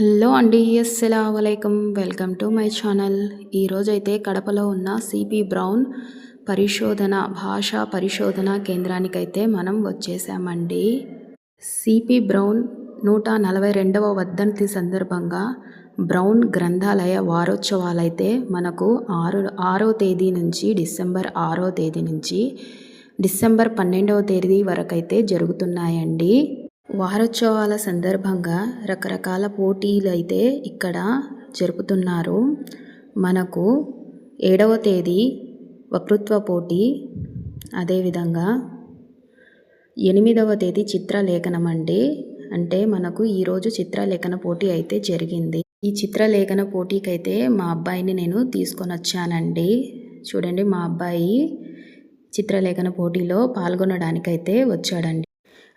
Hello అండి అస్సలామలైకుం welcome to my channel. ఈరోజైతే కడపలో ఉన్న సిపి బ్రౌన్ పరిశోధన భాషా పరిశోధన కేంద్రానికైతే మనం వచ్చేసామండి. సిపి బ్రౌన్ నూట నలభై రెండవ వర్ధంతి సందర్భంగా బ్రౌన్ గ్రంథాలయ వారోత్సవాలైతే మనకు ఆరు ఆరో తేదీ నుంచి డిసెంబర్ ఆరో తేదీ నుంచి డిసెంబర్ పన్నెండవ తేదీ వరకైతే జరుగుతున్నాయండి. వారోత్సవాల సందర్భంగా రకరకాల పోటీలు అయితే ఇక్కడ జరుపుతున్నారు. మనకు ఏడవ తేదీ వకృత్వ పోటీ అదేవిధంగా ఎనిమిదవ తేదీ చిత్రలేఖనం అండి. అంటే మనకు ఈరోజు చిత్రలేఖన పోటీ అయితే జరిగింది. ఈ చిత్రలేఖన పోటీకైతే మా అబ్బాయిని నేను తీసుకొని వచ్చానండి. చూడండి మా అబ్బాయి చిత్రలేఖన పోటీలో పాల్గొనడానికైతే వచ్చాడండి.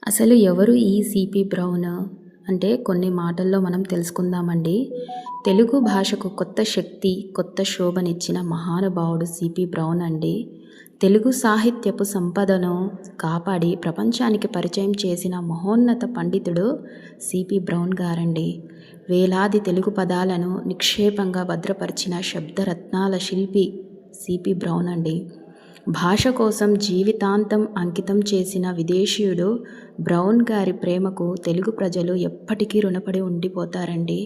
అసలు ఎవరు ఈ సిపి బ్రౌన్? అంటే కొన్ని మాటల్లో మనం తెలుసుకుందామండి. తెలుగు భాషకు కొత్త శక్తి కొత్త శోభనిచ్చిన మహానుభావుడు సిపి బ్రౌన్ అండి. తెలుగు సాహిత్యపు సంపదను కాపాడి ప్రపంచానికి పరిచయం చేసిన మహోన్నత పండితుడు సిపి బ్రౌన్ గారండి. వేలాది తెలుగు పదాలను నిక్షేపంగా భద్రపరిచిన శబ్దరత్నాల శిల్పి సిపి బ్రౌన్ అండి. భాష కోసం జీవితాంతం అంకితం చేసిన విదేశీయుడు బ్రౌన్ గారి ప్రేమకు తెలుగు ప్రజలు ఎప్పటికీ రుణపడి ఉండిపోతారండి.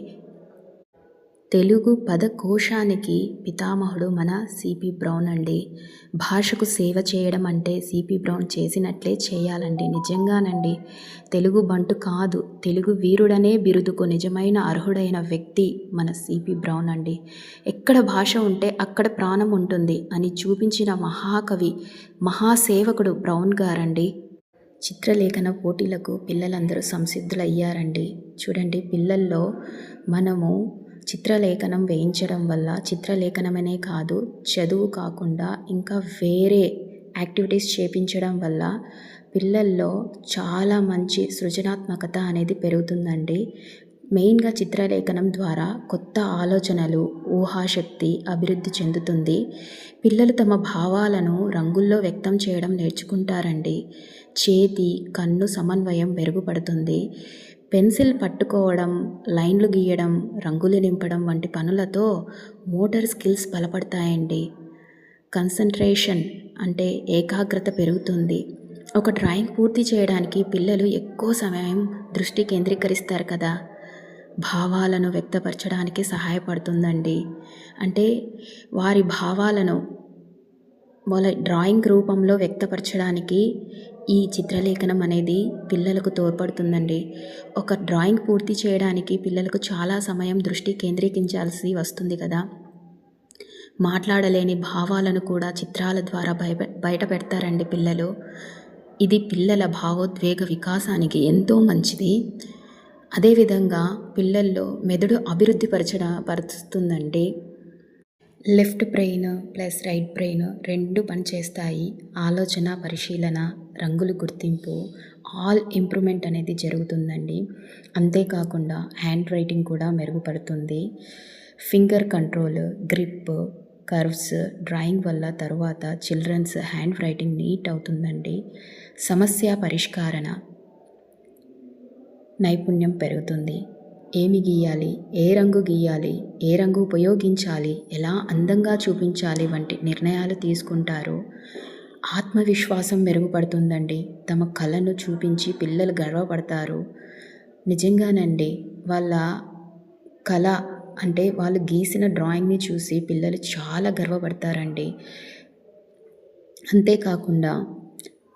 తెలుగు పదకోశానికి పితామహుడు మన సిపి బ్రౌన్ అండి. భాషకు సేవ చేయడం అంటే సిపి బ్రౌన్ చేసినట్లే చేయాలండి. నిజంగానండి. తెలుగు బంటు కాదు. తెలుగు వీరుడనే బిరుదుకు నిజమైన అర్హుడైన వ్యక్తి మన సిపి బ్రౌన్ అండి. ఎక్కడ భాష ఉంటే అక్కడ ప్రాణం ఉంటుంది అని చూపించిన మహాకవి మహాసేవకుడు బ్రౌన్ గారండి. చిత్రలేఖన పోటీలకు పిల్లలందరూ సంసిద్ధులయ్యారండి. చూడండి పిల్లల్లో మనము చిత్రలేఖనం వేయించడం వల్ల చిత్రలేఖనమనే కాదు చదువు కాకుండా ఇంకా వేరే యాక్టివిటీస్ చేపించడం వల్ల పిల్లల్లో చాలా మంచి సృజనాత్మకత అనేది పెరుగుతుందండి. మెయిన్గా చిత్రలేఖనం ద్వారా కొత్త ఆలోచనలు ఊహాశక్తి అభివృద్ధి చెందుతుంది. పిల్లలు తమ భావాలను రంగుల్లో వ్యక్తం చేయడం నేర్చుకుంటారండి. చేతి కన్ను సమన్వయం మెరుగుపడుతుంది. పెన్సిల్ పట్టుకోవడం లైన్లు గీయడం రంగులు నింపడం వంటి పనులతో మోటార్ స్కిల్స్ బలపడతాయండి. కన్సన్ట్రేషన్ అంటే ఏకాగ్రత పెరుగుతుంది. ఒక డ్రాయింగ్ పూర్తి చేయడానికి పిల్లలు ఎక్కువ సమయం దృష్టి కేంద్రీకరిస్తారు కదా. భావాలను వ్యక్తపరచడానికి సహాయపడుతుందండి. అంటే వారి భావాలను వాళ్ళ డ్రాయింగ్ రూపంలో వ్యక్తపరచడానికి ఈ చిత్రలేఖనం అనేది పిల్లలకు తోడ్పడుతుందండి. ఒక డ్రాయింగ్ పూర్తి చేయడానికి పిల్లలకు చాలా సమయం దృష్టి కేంద్రీకరించాల్సి వస్తుంది కదా. మాట్లాడలేని భావాలను కూడా చిత్రాల ద్వారా బయ బయట పెడతారండి పిల్లలు. ఇది పిల్లల భావోద్వేగ వికాసానికి ఎంతో మంచిది. అదేవిధంగా పిల్లల్లో మెదడు అభివృద్ధి పరచడ పరుస్తుందండి. Left brain plus right brain రెండు పనిచేస్తాయి. ఆలోచన పరిశీలన రంగులు గుర్తింపు ఆల్ ఇంప్రూవ్మెంట్ అనేది జరుగుతుందండి. అంతేకాకుండా హ్యాండ్ రైటింగ్ కూడా మెరుగుపడుతుంది. Finger control grip curves drawing వల్ల తరువాత చిల్డ్రన్స్ హ్యాండ్ రైటింగ్ నీట్ అవుతుందండి. సమస్య పరిష్కారణ నైపుణ్యం పెరుగుతుంది. ఏమి గీయాలి? ఏ రంగు గీయాలి? ఏ రంగు ఉపయోగించాలి? ఎలా అందంగా చూపించాలి? వంటి నిర్ణయాలు తీసుకుంటారు. ఆత్మవిశ్వాసం మెరుగుపడుతుందండి. తమ కళను చూపించి పిల్లలు గర్వపడతారు. నిజంగానండి వాళ్ళ కళ అంటే వాళ్ళు గీసిన డ్రాయింగ్ని చూసి పిల్లలు చాలా గర్వపడతారండి. అంతేకాకుండా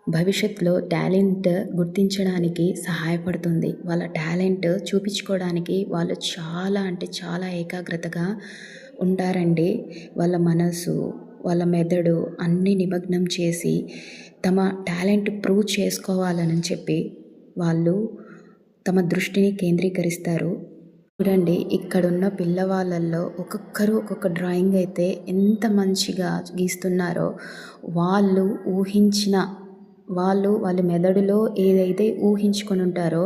భవిష్యత్తులో టాలెంట్ గుర్తించడానికి సహాయపడుతుంది. వాళ్ళ టాలెంట్ చూపించుకోవడానికి వాళ్ళు చాలా అంటే చాలా ఏకాగ్రతగా ఉంటారండి. వాళ్ళ మనసు వాళ్ళ మెదడు అన్ని నిమగ్నం చేసి తమ టాలెంట్ ప్రూవ్ చేసుకోవాలని చెప్పి వాళ్ళు తమ దృష్టిని కేంద్రీకరిస్తారు. చూడండి ఇక్కడున్న పిల్లవాళ్ళల్లో ఒక్కొక్కరు ఒక్కొక్క డ్రాయింగ్ అయితే ఎంత మంచిగా గీస్తున్నారో వాళ్ళు ఊహించిన వాళ్ళు వాళ్ళ మెదడులో ఏదైతే ఊహించుకొని ఉంటారో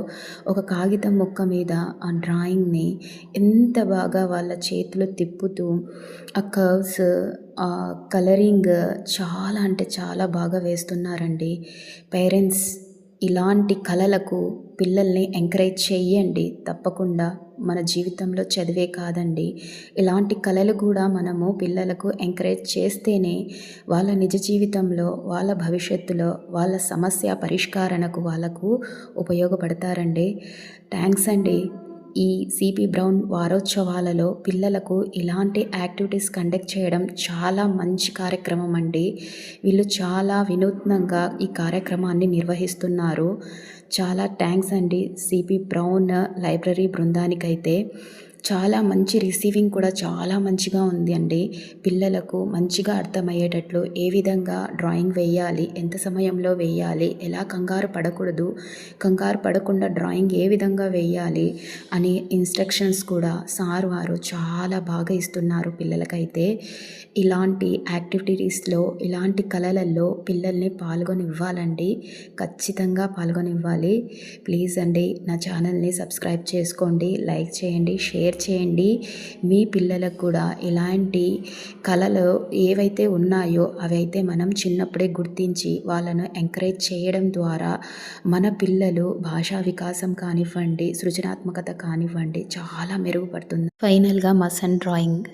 ఒక కాగితం ముక్క మీద ఆ డ్రాయింగ్ని ఎంత బాగా వాళ్ళ చేతులు తిప్పుతూ ఆ కర్వ్స్ ఆ కలరింగ్ చాలా అంటే చాలా బాగా వేస్తున్నారండి. పేరెంట్స్ ఇలాంటి కళలకు పిల్లల్ని ఎంకరేజ్ చేయండి తప్పకుండా మన జీవితంలో చదివే కాదండి. ఇలాంటి కళలు కూడా మనము పిల్లలకు ఎంకరేజ్ చేస్తేనే వాళ్ళ నిజ జీవితంలో వాళ్ళ భవిష్యత్తులో వాళ్ళ సమస్య పరిష్కారణకు వాళ్ళకు ఉపయోగపడతారండి. థ్యాంక్స్ అండి. ఈ సిపి బ్రౌన్ వారోత్సవాలలో పిల్లలకు ఇలాంటి యాక్టివిటీస్ కండక్ట్ చేయడం చాలా మంచి కార్యక్రమం అండి. వీళ్ళు చాలా వినూత్నంగా ఈ కార్యక్రమాన్ని నిర్వహిస్తున్నారు. చాలా థ్యాంక్స్ అండి. సిపి బ్రౌన్ లైబ్రరీ బృందానికైతే చాలా మంచి రిసీవింగ్ కూడా చాలా మంచిగా ఉంది అండి. పిల్లలకు మంచిగా అర్థమయ్యేటట్లు ఏ విధంగా డ్రాయింగ్ వేయాలి ఎంత సమయంలో వేయాలి ఎలా కంగారు పడకూడదు కంగారు పడకుండా డ్రాయింగ్ ఏ విధంగా వేయాలి అని ఇన్స్ట్రక్షన్స్ కూడా సార్ వారు చాలా బాగా ఇస్తున్నారు పిల్లలకైతే. ఇలాంటి యాక్టివిటీస్లో ఇలాంటి కళలలో పిల్లల్ని పాల్గొనివ్వాలండి. ఖచ్చితంగా పాల్గొనివ్వాలి. ప్లీజ్ అండి నా ఛానల్ని సబ్స్క్రైబ్ చేసుకోండి లైక్ చేయండి షేర్ చేయండి. మీ పిల్లలకు కూడా ఇలాంటి కళలు ఏవైతే ఉన్నాయో అవైతే మనం చిన్నప్పుడే గుర్తించి వాళ్ళను ఎంకరేజ్ చేయడం ద్వారా మన పిల్లలు భాషా వికాసం కానివ్వండి సృజనాత్మకత కానివ్వండి చాలా మెరుగుపడుతుంది. ఫైనల్గా మసన్ డ్రాయింగ్.